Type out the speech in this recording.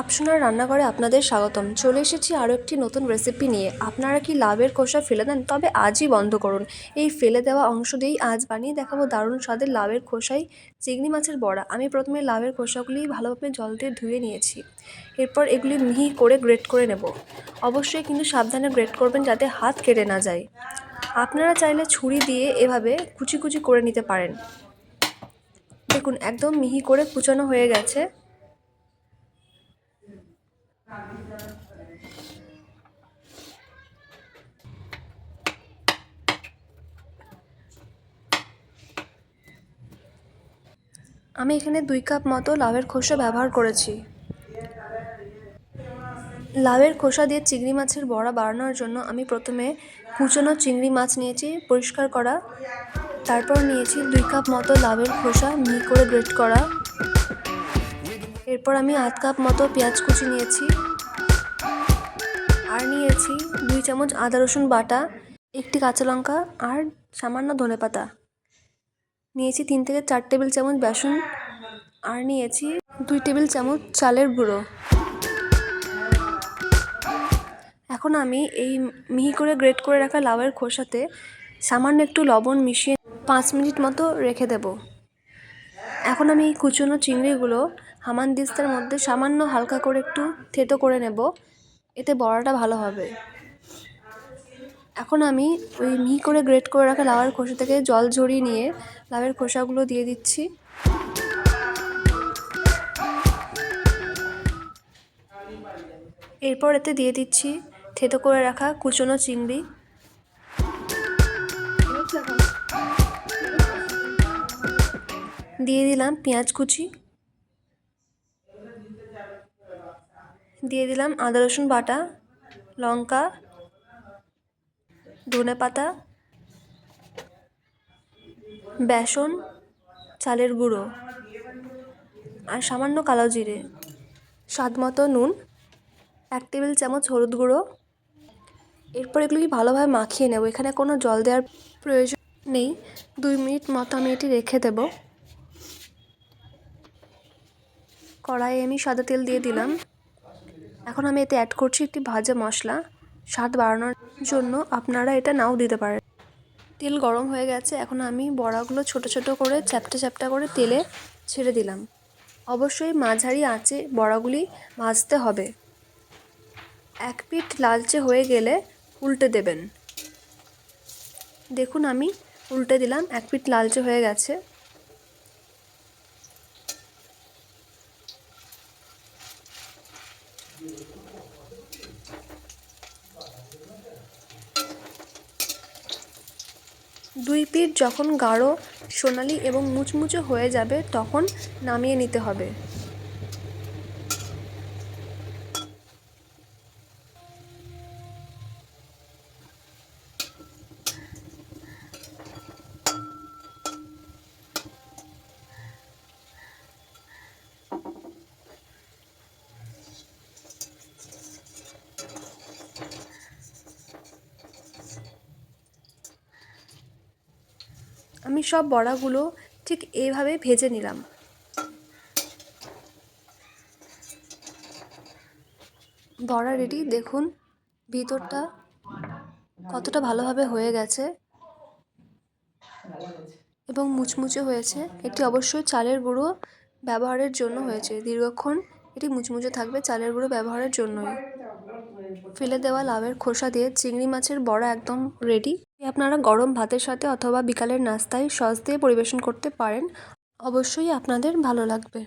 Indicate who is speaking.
Speaker 1: আপসোনার রান্নাঘরে আপনাদের স্বাগতম। চলে এসেছি আরও একটি নতুন রেসিপি নিয়ে। আপনারা কি লাভের খোসা ফেলে দেন? তবে আজই বন্ধ করুন। এই ফেলে দেওয়া অংশ দিয়েই আজ বানিয়ে দেখাবো দারুণ স্বাদের লাভের খোসাই চিংড়ি মাছের বড়া। আমি প্রথমে লাভের খোসাগুলি ভালোভাবে জল দিয়ে ধুয়ে নিয়েছি। এরপর এগুলি মিহি করে গ্রেট করে নেব। অবশ্যই কিন্তু সাবধানে গ্রেট করবেন যাতে হাত কেটে না যায়। আপনারা চাইলে ছুরি দিয়ে এভাবে কুচি কুচি করে নিতে পারেন। দেখুন, একদম মিহি করে কুচানো হয়ে গেছে। আমি এখানে দুই কাপ মতো লাভের খোসা ব্যবহার করেছি। লাভের খোসা দিয়ে চিংড়ি মাছের বড়া বানানোর জন্য আমি প্রথমে কুচনো চিংড়ি মাছ নিয়েছি, পরিষ্কার করা। তারপর নিয়েছি দুই কাপ মতো লাভের খোসা, মিহি করে গ্রেট করা। এরপর আমি আধ কাপ মতো পেঁয়াজ কুচি নিয়েছি। আর নিয়েছি দুই চামচ আদা রসুন বাটা, একটি কাঁচা লঙ্কা আর সামান্য ধনেপাতা নিয়েছি তিন থেকে চার টেবিল চামচ বেসন আর নিয়েছি দুই টেবিল চামচ চালের গুঁড়ো। এখন আমি এই মিহি করে গ্রেট করে রাখা লাউয়ের খোসাতে সামান্য একটু লবণ মিশিয়ে পাঁচ মিনিট মতো রেখে দেব। এখন আমি এই কুচনো চিংড়িগুলো হামান দিস্তার মধ্যে সামান্য হালকা করে একটু থেতো করে নেব, এতে বড়াটা ভালো হবে। এখন আমি ওই মিহি করে গ্রেট করে রাখা লাউয়ের খোসা থেকে জল ঝরিয়ে নিয়ে লাউয়ের খোসাগুলো দিয়ে দিচ্ছি। এরপর এতে দিয়ে দিচ্ছি থেতো করে রাখা কুচনো চিংড়ি। দিয়ে দিলাম পেঁয়াজ কুচি। দিয়ে দিলাম আদা, রসুন বাটা, লঙ্কা, ধনে পাতা, বেসন, চালের গুঁড়ো আর সামান্য কালো জিরে। স্বাদ মতো নুন, এক টেবিল চামচ হলুদ গুঁড়ো। এরপর এগুলোকে ভালোভাবে মাখিয়ে নেব? এখানে কোনো জল দেওয়ার প্রয়োজন নেই। দুই মিনিট মতো আমি এটি রেখে দেব। কড়াইয়ে আমি সাদা তেল দিয়ে দিলাম। এখন আমি এতে অ্যাড করছি একটি ভাজা মশলা। স্বাদ বাড়ানোর জন্য আপনারা এটা নাও দিতে পারেন। তেল গরম হয়ে গেছে, এখন আমি বড়াগুলো ছোট ছোট করে চ্যাপটা চ্যাপটা করে তেলে ছেড়ে দিলাম। অবশ্যই মাঝারি আঁচে বড়াগুলি ভাজতে হবে। এক পিঠ লালচে হয়ে গেলে উল্টে দেবেন। দেখুন আমি উল্টে দিলাম, এক পিঠ লালচে হয়ে গেছে। দুই পিঠ যখন গাঢ় সোনালি এবং মুচমুচে হয়ে যাবে তখন নামিয়ে নিতে হবে। আমি সব বড়াগুলো ঠিক এইভাবে ভেজে নিলাম। বড়া রেডি, দেখুন ভিতরটা কতটা ভালোভাবে হয়ে গেছে এবং মুচমুচে হয়েছে। এটি অবশ্যই চালের গুঁড়ো ব্যবহারের জন্য হয়েছে। দীর্ঘক্ষণ এটি মুচমুচে থাকবে চালের গুঁড়ো ব্যবহারের জন্যই। ফেলে দেওয়া লাউয়ের খোসা দিয়ে চিংড়ি মাছের বড়া একদম রেডি আপনারা গরম ভাতের সাথে অথবা বিকালের নাস্তায় সস দিয়ে পরিবেশন করতে পারেন, অবশ্যই আপনাদের ভালো লাগবে।